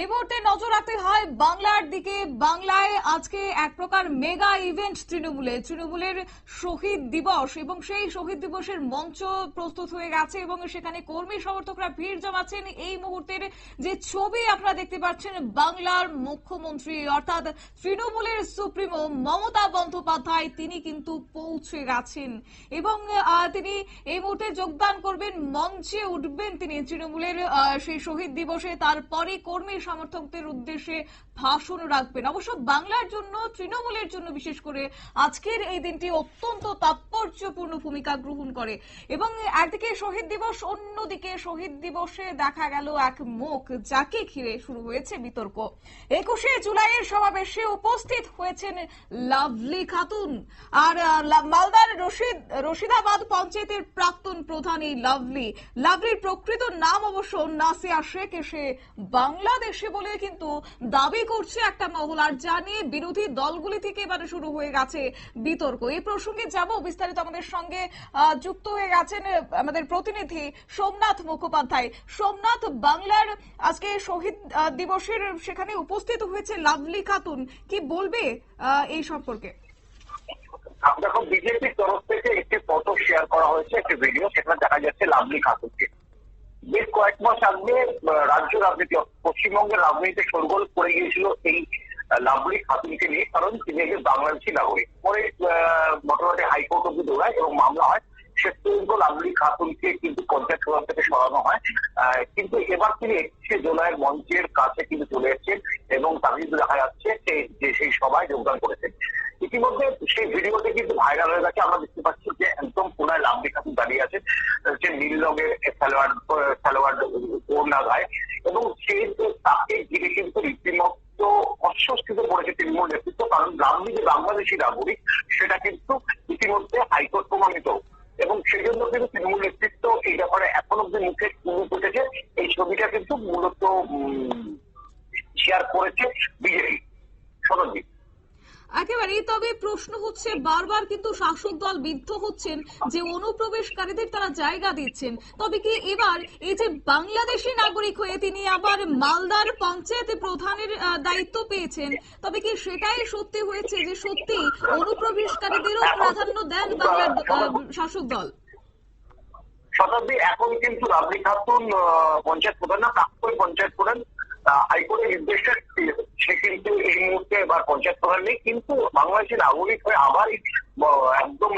এই মুহূর্তে নজর রাখতে হয় বাংলার দিকে। বাংলায় আজকে এক প্রকার মেগা ইভেন্ট তৃণমূলে। তৃণমূলের শহীদ দিবস এবং সেই শহীদ দিবসের মঞ্চ প্রস্তুত হয়ে গেছে এবং সেখানে কর্মী সমর্থকরা ভিড় জমাচ্ছেন। এই মুহূর্তের যে ছবি আপনারা দেখতে পাচ্ছেন, বাংলার মুখ্যমন্ত্রী অর্থাৎ তৃণমূলের সুপ্রিমো মমতা বন্দ্যোপাধ্যায়, তিনি কিন্তু পৌঁছে গেছেন। এবং তিনি এই মুহূর্তে যোগদান করবেন, মঞ্চে উঠবেন তিনি তৃণমূলের সেই শহীদ দিবসে। তারপরে কর্মী সমর্থকদের উদ্দেশ্যে ভাষণ রাখবেন। অবশ্য বাংলার জন্য, তৃণমূলের জন্য বিশেষ করে আজকের এই দিনটি অত্যন্ত তাৎপর্যপূর্ণ ভূমিকা গ্রহণ করে। এবং একদিকে শহীদ দিবস, অন্যদিকে শহীদ দিবসে দেখা গেল এক মুখ যাকে ঘিরে শুরু হয়েছে বিতর্ক। একুশে জুলাইয়ের সমাবেশে উপস্থিত হয়েছেন লাভলি খাতুন আর মালদার রশিদ, রশিদাবাদ পঞ্চায়েতের প্রাক্তন প্রধান এই লাভলি। লাভলির প্রকৃত নাম অবশ্য নাসিয়া শেখ, এসে বাংলাদেশে বলে কিন্তু দাবি করছে একটা মহল আর যা নিয়ে বিরোধী দলগুলি থেকে এবারে শুরু হয়ে গেছে বিতর্ক। এই প্রসঙ্গে যাব বিস্তারিত আমাদের সঙ্গে যুক্ত হয়ে গেছেন আমাদের প্রতিনিধি সোমনাথ মুখোপাধ্যায়। সোমনাথ, বাংলার আজকে শহীদ দিবসের সেখানে উপস্থিত হয়েছে লাভলি খাতুন। কি বলবে এই সম্পর্কে? দেখো, বিজেপির তরফ থেকে একটি ফটো শেয়ার করা হয়েছে, একটি ভিডিও সেখানে দেখা যাচ্ছে লাভলি খাতুনকে বেশ কয়েক মাস আগে রাজ্য রাজনীতি পশ্চিমবঙ্গের রাজনীতিতে সরগোল পড়ে গিয়েছিল এই লাভলি খাতুনকে নিয়ে, কারণ তিনি একজন বাংলাদেশি নাগরিক। পরে ঘটনাটি হাইকোর্ট অব্দি দৌড়ায় এবং মামলা হয়। শেষ পর্যন্ত লাভলি খাতুনকে কিন্তু পঞ্চায়েত সভা থেকে সরানো হয়। কিন্তু এবার তিনি একত্রিশে জুলাইয়ের মঞ্চের কাছে কিন্তু চলে এসেছেন এবং তার কিন্তু দেখা যাচ্ছে যে সেই সভায় যোগদান করেছেন। ইতিমধ্যে সেই ভিডিওটি কিন্তু ভাইরাল হয়ে গেছে, আমরা দেখতে পাচ্ছি। যে একদম পুনায় লাভলি খাতুন দাঁড়িয়ে আছে, যে নীল রঙের খেলোয়াড় খেলোয়াড় ওড়না গায়ে। এবং সেই তাকে ঘিরে কিন্তু রীতিমতো অস্বস্তিতে পড়েছে তৃণমূল নেতৃত্ব, কারণ লাভলি যে বাংলাদেশি নাগরিক, সেটা কিন্তু ইতিমধ্যে হাইকোর্ট প্রমাণিত। এবং সেই জন্য কিন্তু তৃণমূল নেতৃত্ব এই ব্যাপারে এখন অব্দি মুখে তুলে উঠেছে এই ছবিটা কিন্তু মূলত শেয়ার করেছে বিজেপি। একেবারেই, তবে প্রশ্ন হচ্ছে, বারবার কিন্তু শাসক দল বিদ্ধ হচ্ছেন যে অনুপ্রবেশকারীদের তারা জায়গা দিচ্ছেন। তবে কি এবার এই যে বাংলাদেশি নাগরিক হয়ে তিনি আবার মালদার পঞ্চায়েত প্রধানের দায়িত্ব পেয়েছেন, তবে কি সেটাই সত্যি হয়েছে যে সত্যি অনুপ্রবেশকারীদেরও প্রাধান্য দেন বাংলার শাসক দল? শতাব্দী, এখন কিন্তু রাবলি খাতুন পঞ্চায়েত প্রধান না, প্রাক্তন পঞ্চায়েত প্রধান হাইকোর্টের নির্দেশে সে কিন্তু এই মুহূর্তে বা পঞ্চায়েত প্রধান নেই, কিন্তু বাংলাদেশের নাগরিক হয়ে আবার একদম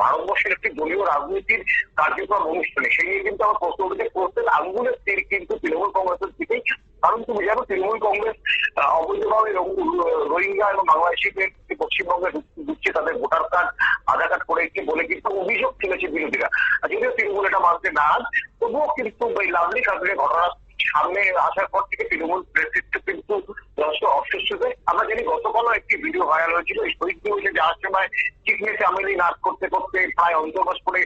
ভারতবর্ষের একটি দলীয় রাজনীতির কার্যক্রম অনুষ্ঠানে সেই নিয়ে কিন্তু আমার প্রশ্ন উঠে করতেন আঙ্গুলের তীর কিন্তু তৃণমূল কংগ্রেসের দিকেই। কারণ তুমি জানো, তৃণমূল কংগ্রেস অবৈধভাবে রোহিঙ্গা এবং বাংলাদেশিদের পশ্চিমবঙ্গে ঢুকছে তাদের ভোটার কার্ড, আধার কার্ড করে বলে কিন্তু অভিযোগ তুলেছে বিরোধীরা। যদিও তৃণমূল এটা মানতে না তবুও কিন্তু এই লাভলি কাজের ঘটনা সামনে আসার পর থেকে তৃণমূল নেতৃত্ব কিন্তু যথেষ্ট অস্বস্তিতে আমরা জানি গতকালও একটি ভিডিও ভাইরাল হয়েছিল। শহীদ দিবসে যাওয়ার সময় চিকনে চামেলি নাচ করতে করতে প্রায় অন্তর্বাস করে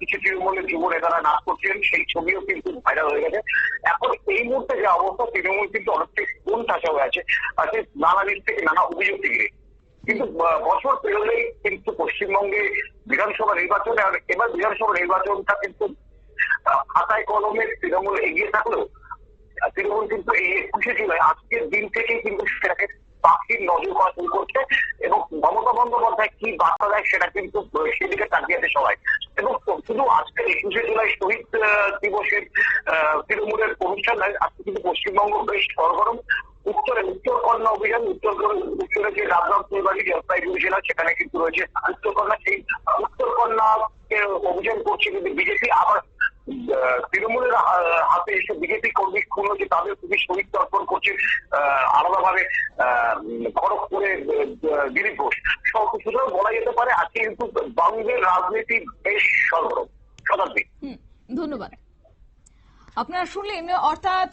কিছু তৃণমূলের যুব নেতারা নাচ করছিলেন। সেই ছবিও কিন্তু ভাইরাল হয়ে গেছে। এখন এই মুহূর্তে যে অবস্থা, তৃণমূল কিন্তু অনেকটাই কোন ঠাসা হয়ে আছে। সে নানা দিক থেকে নানা অভিযোগ থেকে কিন্তু বছর পেরোলেই কিন্তু পশ্চিমবঙ্গে বিধানসভা নির্বাচনে আর এবার বিধানসভা নির্বাচনটা কিন্তু খাতায় কলমে তৃণমূল এগিয়ে থাকলেও তৃণমূল কিন্তু এই একুশে জুলাই আজকের দিন থেকেই কিন্তু সেটাকে পাখির নজর করা শুরু করছে এবং মমতা বন্দ্যোপাধ্যায় কি বার্তা দেয় সেটা কিন্তু সেদিকে তাকিয়ে আছে সবাই। এবং শুধু আজকে একুশে জুলাই শহীদ দিবসের তৃণমূলের অনুষ্ঠান নয়, আজকে কিন্তু পশ্চিমবঙ্গ বেশ সরগরম উত্তরে, উত্তর কন্যা অভিযান, উত্তর উত্তরে যে রাজনাথ ফুলবাড়ি জলপাইগুড়ি জেলা সেখানে কিন্তু রয়েছে উত্তর কন্যা, সেই উত্তর কন্যাকে অভিযান করছে কিন্তু বিজেপি। আবার তৃণমূলের হাতে এসে বিজেপি কর্মী খুন হয়েছে, তাদের খুবই শহীদ তর্পণ করছে আলাদাভাবে খড়গপুরে করে দিলীপ ঘোষ। সুতরাং বলা যেতে পারে আজকে কিন্তু বঙ্গের রাজনীতি বেশ সরগরম, শতাব্দী। ধন্যবাদ। আপনারা শুনলেন অর্থাৎ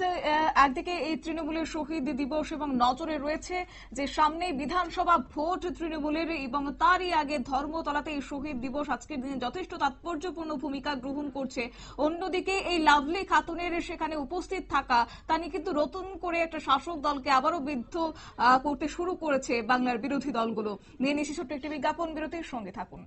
একদিকে এই তৃণমূলের শহীদ দিবস এবং নজরে রয়েছে যে সামনে বিধানসভা ভোট তৃণমূলের এবং তারই আগে ধর্মতলাতে এই শহীদ দিবস। আজকের দিনে যথেষ্ট তাৎপর্যপূর্ণ ভূমিকা গ্রহণ করছে। অন্যদিকে এই লাভলি খাতুনের সেখানে উপস্থিত থাকা, তা নিয়ে কিন্তু নতুন করে একটা শাসক দলকে আবারও বিদ্ধ করতে শুরু করেছে বাংলার বিরোধী দলগুলো। নিয়ে নিশি একটি বিজ্ঞাপন বিরতির সঙ্গে থাকুন।